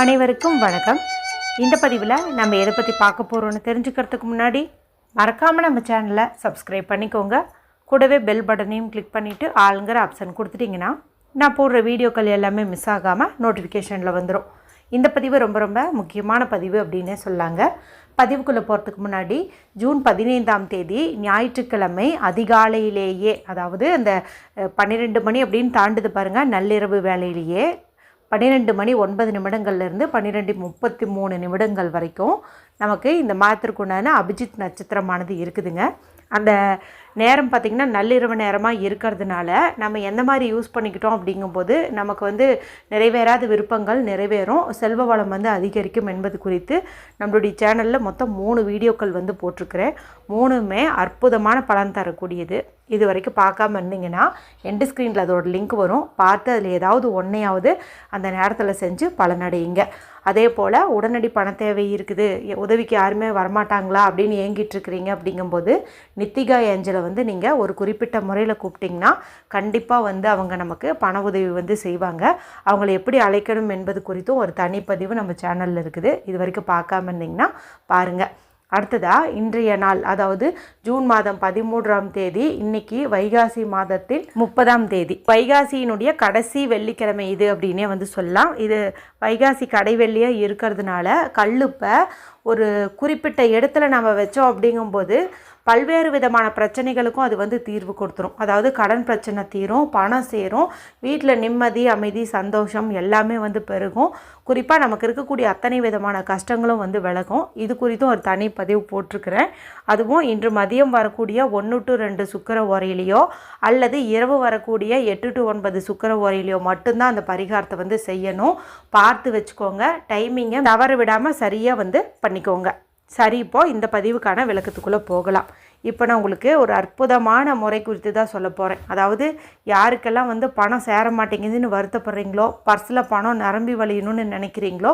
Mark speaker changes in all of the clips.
Speaker 1: அனைவருக்கும் வணக்கம். இந்த பதிவில் நம்ம எதை பற்றி பார்க்க போகிறோம்னு தெரிஞ்சுக்கிறதுக்கு முன்னாடி மறக்காமல் நம்ம சேனலை சப்ஸ்கிரைப் பண்ணிக்கோங்க. கூடவே பெல் பட்டனையும் கிளிக் பண்ணிவிட்டு ஆளுங்கிற ஆப்ஷன் கொடுத்துட்டிங்கன்னா நான் போடுற வீடியோக்கள் எல்லாமே மிஸ் ஆகாமல் நோட்டிஃபிகேஷனில் வந்துடும் இந்த பதிவு ரொம்ப ரொம்ப முக்கியமான பதிவு அப்படின்னே சொல்லாங்க. பதிவுக்குள்ளே போகிறதுக்கு முன்னாடி ஜூன் பதினைந்தாம் தேதி ஞாயிற்றுக்கிழமை அதிகாலையிலேயே அதாவது அந்த பன்னிரெண்டு மணி அப்படின்னு தாண்டுது பாருங்கள் நள்ளிரவு வேலையிலேயே பன்னிரெண்டு மணி ஒன்பது நிமிடங்கள்லேருந்து பன்னிரெண்டு முப்பத்தி மூணு நிமிடங்கள் வரைக்கும் நமக்கு இந்த மாதத்திற்குண்டான அபிஜித் நட்சத்திரமானது இருக்குதுங்க. அந்த நேரம் பார்த்திங்கன்னா நள்ளிரவு நேரமாக இருக்கிறதுனால நம்ம எந்த மாதிரி யூஸ் பண்ணிக்கிட்டோம் அப்படிங்கும்போது நமக்கு வந்து நிறைவேறாத விருப்பங்கள் நிறைவேறும். செல்வ வளம் வந்து அதிகரிக்கும் என்பது குறித்து நம்மளுடைய சேனலில் மொத்தம் மூணு வீடியோக்கள் வந்து போட்டிருக்கிறேன். மூணுமே அற்புதமான பலன் தரக்கூடியது. இது வரைக்கும் பார்க்காம இருந்தீங்கன்னா எண்டு ஸ்க்ரீனில் அதோட லிங்க் வரும். பார்த்து அதில் ஏதாவது ஒன்றையாவது அந்த நேரத்தில் செஞ்சு பலனடையுங்க. அதே போல் உடனடி பண தேவை இருக்குது. உதவிக்கு யாருமே வரமாட்டாங்களா அப்படின்னு ஏங்கிட்டு இருக்கிறீங்க அப்படிங்கும்போது நித்திகா ஏஞ்சலை வந்து நீங்கள் ஒரு குறிப்பிட்ட முறையில் கூப்பிட்டிங்கன்னா கண்டிப்பாக வந்து அவங்க நமக்கு பண உதவி வந்து செய்வாங்க. அவங்கள எப்படி அழைக்கணும் என்பது குறித்தும் ஒரு தனிப்பதிவு நம்ம சேனலில் இருக்குது. இது வரைக்கும் பார்க்காம இருந்தீங்கன்னா பாருங்கள் அடுத்ததாக இன்றைய நாள் அதாவது ஜூன் மாதம் பதிமூன்றாம் தேதி இன்னைக்கு வைகாசி மாதத்தின் முப்பதாம் தேதி. வைகாசியினுடைய கடைசி வெள்ளிக்கிழமை இது அப்படின்னே வந்து சொல்லலாம். இது வைகாசி கடைவெள்ளியாக இருக்கிறதுனால கல்லுப்பை ஒரு குறிப்பிட்ட இடத்துல நம்ம வச்சோம் அப்படிங்கும்போது பல்வேறு விதமான பிரச்சனைகளுக்கும் அது வந்து தீர்வு கொடுத்துரும். அதாவது கடன் பிரச்சனை தீரும் பணம் சேரும் வீட்டில் நிம்மதி அமைதி சந்தோஷம் எல்லாமே வந்து பெருகும். குறிப்பாக நமக்கு இருக்கக்கூடிய அத்தனை விதமான கஷ்டங்களும் வந்து விலகும். இது குறித்தும் ஒரு தனி பதிவு போட்டிருக்கிறேன். அதுவும் இன்று மதியம் வரக்கூடிய ஒன்று டு ரெண்டு சுக்கர உரையிலையோ அல்லது இரவு வரக்கூடிய எட்டு டு ஒன்பது சுக்கர உரையிலையோ மட்டும்தான் அந்த பரிகாரத்தை வந்து செய்யணும். பார்த்து வச்சுக்கோங்க. டைமிங்கை தவறு விடாமல் சரியாக வந்து பண்ணிக்கோங்க. சரி இப்போது இந்த பதிவுக்கான விளக்கத்துக்குள்ளே போகலாம். இப்போ நான் உங்களுக்கு ஒரு அற்புதமான முறை குறித்து தான் சொல்ல போகிறேன் அதாவது யாருக்கெல்லாம் வந்து பணம் சேர மாட்டேங்குதுன்னு வருத்தப்படுறீங்களோ பர்ஸில் பணம் நிரம்பி வழியணும்னு நினைக்கிறீங்களோ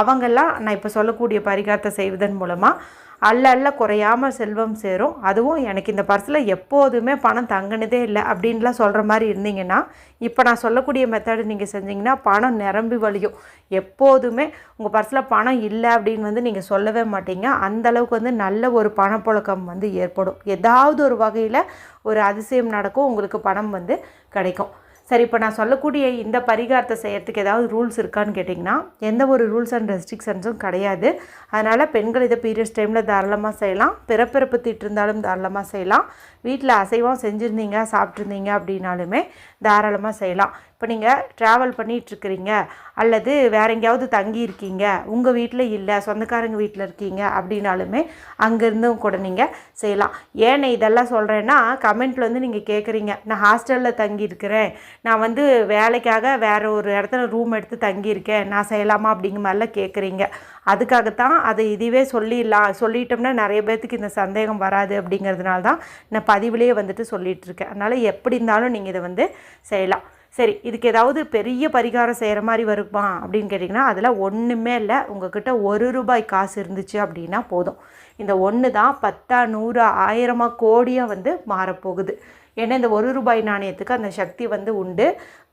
Speaker 1: அவங்கெல்லாம் நான் இப்போ சொல்லக்கூடிய பரிகாரத்தை செய்வதன் மூலமாக அல்ல அல்ல குறையாமல் செல்வம் சேரும். அதுவும் எனக்கு இந்த பர்ஸில் எப்போதுமே பணம் தங்கினதே இல்லை அப்படின்லாம் சொல்கிற மாதிரி இருந்தீங்கன்னா இப்போ நான் சொல்லக்கூடிய மெத்தடு நீங்கள் செஞ்சீங்கன்னா பணம் நிரம்பி வழியும். எப்போதுமே உங்கள் பர்ஸில் பணம் இல்லை அப்படின்னு வந்து நீங்கள் சொல்லவே மாட்டீங்க. அந்த அளவுக்கு வந்து நல்ல ஒரு பணப்புழக்கம் வந்து ஏற்படும். ஏதாவது ஒரு வகையில் ஒரு அதிசயம் நடக்கும் உங்களுக்கு பணம் வந்து கிடைக்கும். சரி இப்போ நான் சொல்லக்கூடிய இந்த பரிகாரத்தை செய்கிறதுக்கு ஏதாவது ரூல்ஸ் இருக்கான்னு கேட்டிங்கன்னா எந்த ஒரு ரூல்ஸ் அண்ட் ரெஸ்ட்ரிக்ஷன்ஸும் கிடையாது. அதனால் பெண்கள் இதை பீரியட்ஸ் டைமில் தாராளமாக செய்யலாம். பிறப்பிறப்பு திட்டிருந்தாலும் தாராளமாக செய்யலாம். வீட்டில் அசைவம் செஞ்சுருந்தீங்க சாப்பிட்ருந்தீங்க அப்படின்னாலுமே தாராளமாக செய்யலாம். இப்போ நீங்கள் ட்ராவல் பண்ணிகிட்ருக்கிறீங்க அல்லது வேறு எங்கேயாவது தங்கியிருக்கீங்க உங்கள் வீட்டில் இல்லை சொந்தக்காரங்க வீட்டில் இருக்கீங்க அப்படின்னாலுமே அங்கேருந்தும் கூட நீங்கள் செய்யலாம். ஏன் இதெல்லாம் சொல்கிறேன்னா கமெண்ட்டில் வந்து நீங்கள் கேட்குறீங்க நான் ஹாஸ்டலில் தங்கியிருக்கிறேன் நான் வந்து வேலைக்காக வேறு ஒரு இடத்துல ரூம் எடுத்து தங்கியிருக்கேன் நான் செய்யலாமா? அப்படிங்கிற மாதிரிலாம் கேட்குறீங்க. அதுக்காகத்தான் அதை இதுவே சொல்லிடலாம் சொல்லிட்டோம்னா நிறைய பேர்த்துக்கு இந்த சந்தேகம் வராது அப்படிங்கிறதுனால தான் நான் பதிவுலேயே வந்துட்டு சொல்லிகிட்ருக்கேன். அதனால் எப்படி இருந்தாலும் நீங்கள் இதை வந்து செய்யலாம். சரி இதுக்கு ஏதாவது பெரிய பரிகாரம் செய்கிற மாதிரி வருமா அப்படின்னு கேட்டிங்கன்னா அதில் ஒன்றுமே இல்லை. உங்ககிட்ட ஒரு ரூபாய் காசு இருந்துச்சு அப்படின்னா போதும். இந்த ஒன்று தான் பத்தா நூறு ஆயிரமாக கோடியாக வந்து மாறப்போகுது. ஏன்னா இந்த ஒரு ரூபாய் நாணயத்துக்கு அந்த சக்தி வந்து உண்டு.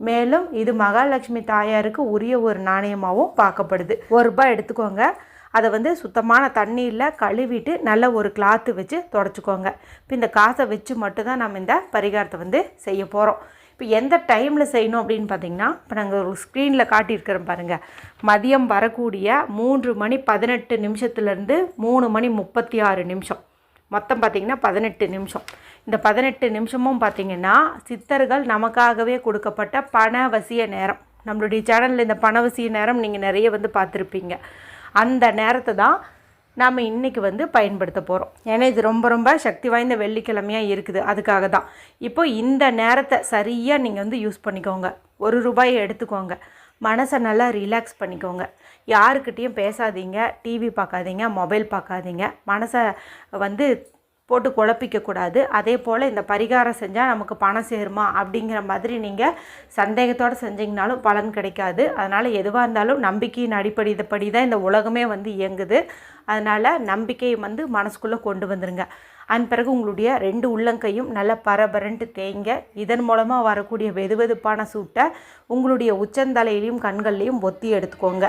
Speaker 1: மேலும் இது மகாலட்சுமி தாயாருக்கு உரிய ஒரு நாணயமாகவும் பார்க்கப்படுது. ஒரு ரூபாய் எடுத்துக்கோங்க. அதை வந்து சுத்தமான தண்ணியில் கழுவிட்டு நல்ல ஒரு கிளாத்து வச்சு தொடச்சிக்கோங்க. இப்போ இந்த காசை வச்சு மட்டும்தான் நம்ம இந்த பரிகாரத்தை வந்து செய்ய போகிறோம் இப்போ எந்த டைமில் செய்யணும் அப்படின்னு பார்த்தீங்கன்னா இப்போ நாங்கள் ஒரு ஸ்க்ரீனில் காட்டியிருக்கிறோம் பாருங்கள் மதியம் வரக்கூடிய மூன்று மணி பதினெட்டு நிமிஷத்துலேருந்து மூணு மணி முப்பத்தி ஆறு நிமிஷம். மொத்தம் பார்த்திங்கன்னா பதினெட்டு நிமிஷம். இந்த பதினெட்டு நிமிஷமும் பார்த்திங்கன்னா சித்தர்கள் நமக்காகவே கொடுக்கப்பட்ட பணவசிய நேரம். நம்மளுடைய சேனலில் இந்த பணவசிய நேரம் நீங்கள் நிறைய வந்து பார்த்துருப்பீங்க. அந்த நேரத்தை தான் நாம் இன்றைக்கி வந்து பயன்படுத்த போகிறோம் ஏன்னா இது ரொம்ப ரொம்ப சக்தி வாய்ந்த வெள்ளிக்கிழமையாக இருக்குது. அதுக்காக தான். இப்போ இந்த நேரத்தை சரியாக நீங்கள் வந்து யூஸ் பண்ணிக்கோங்க. ஒரு ரூபாயை எடுத்துக்கோங்க. மனசை நல்லா ரிலாக்ஸ் பண்ணிக்கோங்க. யாருக்கிட்டேயும் பேசாதீங்க. டிவி பார்க்காதீங்க. மொபைல் பார்க்காதீங்க. மனசை வந்து போட்டு குழப்பிக்கக்கூடாது அதே போல் இந்த பரிகாரம் செஞ்சால் நமக்கு பணம் சேருமா அப்படிங்கிற மாதிரி நீங்கள் சந்தேகத்தோடு செஞ்சீங்கனாலும் பலன் கிடைக்காது. அதனால் எதுவாக இருந்தாலும் நம்பிக்கையின் அடிப்படை அடிப்படைப்படி தான் இந்த உலகமே வந்து இயங்குது. அதனால் நம்பிக்கையை வந்து மனசுக்குள்ளே கொண்டு வந்துருங்க. அதன் பிறகு உங்களுடைய ரெண்டு உள்ளங்கையும் நல்லா பரபரன்ட்டு தேய்ங்க. இதன் மூலமாக வரக்கூடிய வெதுவெதுப்பான சூட்டை உங்களுடைய உச்சந்தலையிலையும் கண்கள்லையும் ஒத்தி எடுத்துக்கோங்க.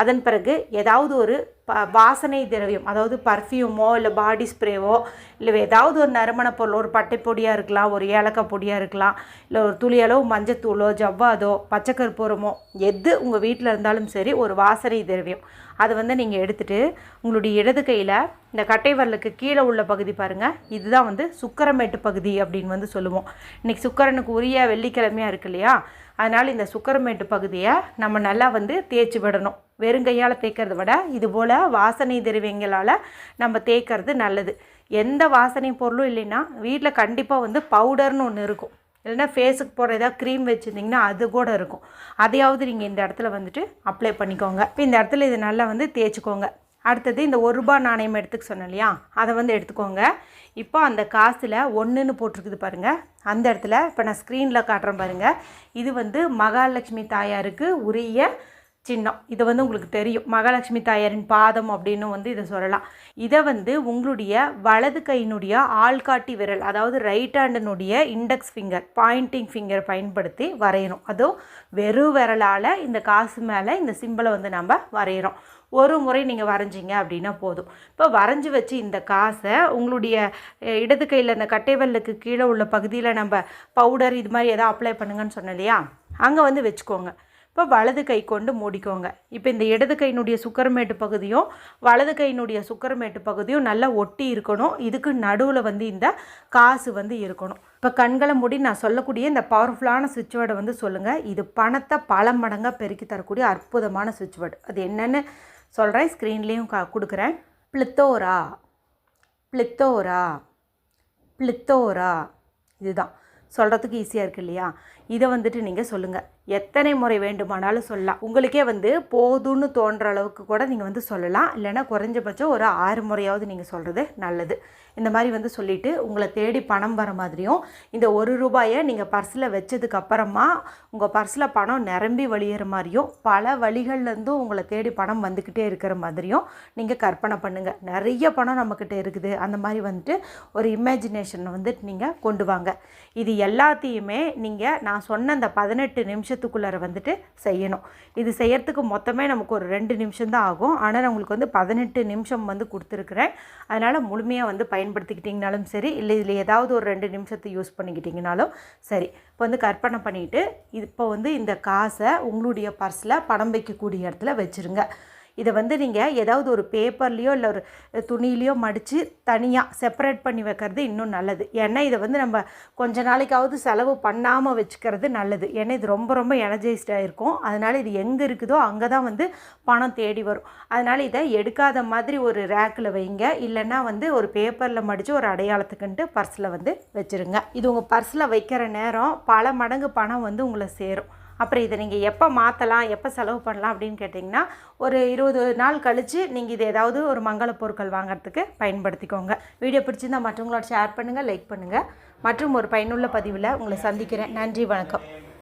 Speaker 1: அதன் பிறகு ஏதாவது ஒரு வாசனை திரவியம் அதாவது பர்ஃப்யூமோ இல்லை பாடி ஸ்ப்ரேவோ இல்லை ஏதாவது ஒரு நறுமண பொருள் ஒரு பட்டை பொடியாக இருக்கலாம் ஒரு ஏலக்காய் பொடியாக இருக்கலாம் இல்லை ஒரு துளியளவு மஞ்சத்தூளோ ஜவ்வாதோ பச்சைக்கற்பூரமோ எது உங்கள் வீட்டில் இருந்தாலும் சரி ஒரு வாசனை திரவியம். அதை வந்து நீங்கள் எடுத்துகிட்டு உங்களுடைய இடது கையில் இந்த கட்டை வரலுக்கு கீழே உள்ள பகுதி பாருங்கள் இதுதான் வந்து சுக்கரமேட்டு பகுதி அப்படின்னு வந்து சொல்லுவோம். இன்றைக்கி சுக்கரனுக்கு உரிய வெள்ளிக்கிழமையாக இருக்கு இல்லையா? அதனால் இந்த சுக்கரமேட்டு பகுதியை நம்ம நல்லா வந்து தேய்ச்சி விடணும். வெறுங்கையால் தேய்க்கிறத விட இது போல் வாசனை திரவியங்களால் நம்ம தேய்க்கிறது நல்லது. எந்த வாசனை பொருளும் இல்லைன்னா வீட்டில் கண்டிப்பாக வந்து பவுடர்னு ஒன்று இருக்கும். இல்லைன்னா ஃபேஸுக்கு போடுற ஏதாவது க்ரீம் வச்சுருந்திங்கன்னா அது கூட இருக்கும். அதையாவது நீங்கள் இந்த இடத்துல வந்துட்டு அப்ளை பண்ணிக்கோங்க. இப்போ இந்த இடத்துல இது நல்லா வந்து தேய்ச்சிக்கோங்க. அடுத்தது இந்த ஒரு ரூபா நாணயம் எடுத்துக்க சொன்னேன் இல்லையா அதை வந்து எடுத்துக்கோங்க. இப்போ அந்த காசில் ஒன்றுன்னு போட்டிருக்குது பாருங்கள் அந்த இடத்துல இப்போ நான் ஸ்க்ரீனில் காட்டுறேன் பாருங்கள் இது வந்து மகாலட்சுமி தாயாருக்கு உரிய சின்னம். இது வந்து உங்களுக்கு தெரியும். மகாலட்சுமி தாயாரின் பாதம் அப்படின்னு வந்து இதை சொல்லலாம். இதை வந்து உங்களுடைய வலது கையினுடைய ஆள்காட்டி விரல் அதாவது ரைட் ஹேண்டினுடைய இண்டெக்ஸ் ஃபிங்கர் பாயிண்டிங் ஃபிங்கர் பயன்படுத்தி வரையணும். அதுவும் வெறும் விரலால் இந்த காசு மேலே இந்த சிம்பிளை வந்து நம்ம வரைகிறோம் ஒரு முறை நீங்கள் வரைஞ்சிங்க அப்படின்னா போதும். இப்போ வரைஞ்சி வச்சு இந்த காசை உங்களுடைய இடது கையில் அந்த கட்டைவல்லுக்கு கீழே உள்ள பகுதியில் நம்ம பவுடர் இது மாதிரி எதாவது அப்ளை பண்ணுங்கன்னு சொன்னோம் இல்லையா? அங்கே வந்து வச்சுக்கோங்க. இப்போ வலது கை கொண்டு மூடிக்கோங்க. இப்போ இந்த இடது கையினுடைய சுக்கரமேட்டு பகுதியும் வலது கையினுடைய சுக்கரமேட்டு பகுதியும் நல்லா ஒட்டி இருக்கணும். இதுக்கு நடுவில் வந்து இந்த காசு வந்து இருக்கணும். இப்போ கண்களை மூடி நான் சொல்லக்கூடிய இந்த பவர்ஃபுல்லான சுவிட்ச் வேர்டை வந்து சொல்லுங்கள் இது பணத்தை பல மடங்காக பெருக்கி தரக்கூடிய அற்புதமான சுவிட்ச் வேர்டு அது என்னென்னு சொல்கிறேன் ஸ்க்ரீன்லேயும் கா கொடுக்குறேன். பிளித்தோரா. பிளித்தோரா. பிளித்தோரா. இதுதான். சொல்கிறதுக்கு ஈஸியாக இருக்கு இல்லையா? இதை வந்துட்டு நீங்கள் சொல்லுங்கள் எத்தனை முறை வேண்டுமானாலும் சொல்லலாம். உங்களுக்கே வந்து போதும்னு தோன்ற அளவுக்கு கூட நீங்கள் வந்து சொல்லலாம். இல்லைன்னா குறைஞ்சபட்சம் ஒரு ஆறு முறையாவது நீங்கள் சொல்கிறது நல்லது. இந்த மாதிரி வந்து சொல்லிவிட்டு உங்களை தேடி பணம் வர மாதிரியும் இந்த ஒரு ரூபாயை நீங்கள் பர்ஸில் வச்சதுக்கு அப்புறமா உங்கள் பர்ஸில் பணம் நிரம்பி வழியிற மாதிரியும் பல வழிகள்லேருந்தும் உங்களை தேடி பணம் வந்துக்கிட்டே இருக்கிற மாதிரியும் நீங்கள் கற்பனை பண்ணுங்கள் நிறைய பணம் நம்மக்கிட்ட இருக்குது. அந்த மாதிரி வந்துட்டு ஒரு இமேஜினேஷனை வந்துட்டு நீங்கள் கொண்டு வாங்க. இது எல்லாத்தையுமே நீங்கள் நான் சொன்ன அந்த பதினெட்டு நிமிஷத்துக்குள்ளார வந்துட்டு செய்யணும். இது செய்யறதுக்கு மொத்தமே நமக்கு ஒரு ரெண்டு நிமிஷம் தான் ஆகும். ஆனால் நான் உங்களுக்கு வந்து பதினெட்டு நிமிஷம் வந்து கொடுத்துருக்குறேன். அதனால் முழுமையாக வந்து பயன்படுத்திக்கிட்டிங்கனாலும் சரி இல்லை இதில் ஏதாவது ஒரு ரெண்டு நிமிஷத்தை யூஸ் பண்ணிக்கிட்டிங்கனாலும் சரி. இப்போ வந்து கற்பனை பண்ணிவிட்டு இப்போ வந்து இந்த காசை உங்களுடைய பர்ஸில் பணம் வைக்கக்கூடிய இடத்துல வச்சுருங்க. இதை வந்து நீங்கள் ஏதாவது ஒரு பேப்பர்லேயோ இல்லை ஒரு துணியிலையோ மடித்து தனியாக செப்பரேட் பண்ணி வைக்கிறது இன்னும் நல்லது. ஏன்னா இதை வந்து நம்ம கொஞ்ச நாளைக்காவது செலவு பண்ணாமல் வச்சுக்கிறது நல்லது. ஏன்னா இது ரொம்ப ரொம்ப எனர்ஜைஸ்டாக இருக்கும். அதனால் இது எங்கே இருக்குதோ அங்கே தான் வந்து பணம் தேடி வரும். அதனால் இதை எடுக்காத மாதிரி ஒரு ரேக்கில் வைங்க. இல்லைன்னா வந்து ஒரு பேப்பரில் மடித்து ஒரு அடையாளத்துக்குன்ட்டு பர்ஸில் வந்து வச்சுருங்க. இது உங்கள் பர்ஸில் வைக்கிற நேரம் பல மடங்கு பணம் வந்து உங்களை சேரும். அப்புறம் இதை நீங்கள் எப்போ மாற்றலாம் எப்போ செலவு பண்ணலாம் அப்படின்னு கேட்டிங்கன்னா ஒரு இருபது நாள் கழித்து நீங்கள் இது ஏதாவது ஒரு மங்கள பொருட்கள் வாங்குறதுக்கு பயன்படுத்திக்கோங்க. வீடியோ பிடிச்சிருந்தா மற்றவங்களோட ஷேர் பண்ணுங்கள் லைக் பண்ணுங்கள் மற்றும் ஒரு பயனுள்ள பதிவில் உங்களை சந்திக்கிறேன். நன்றி வணக்கம்.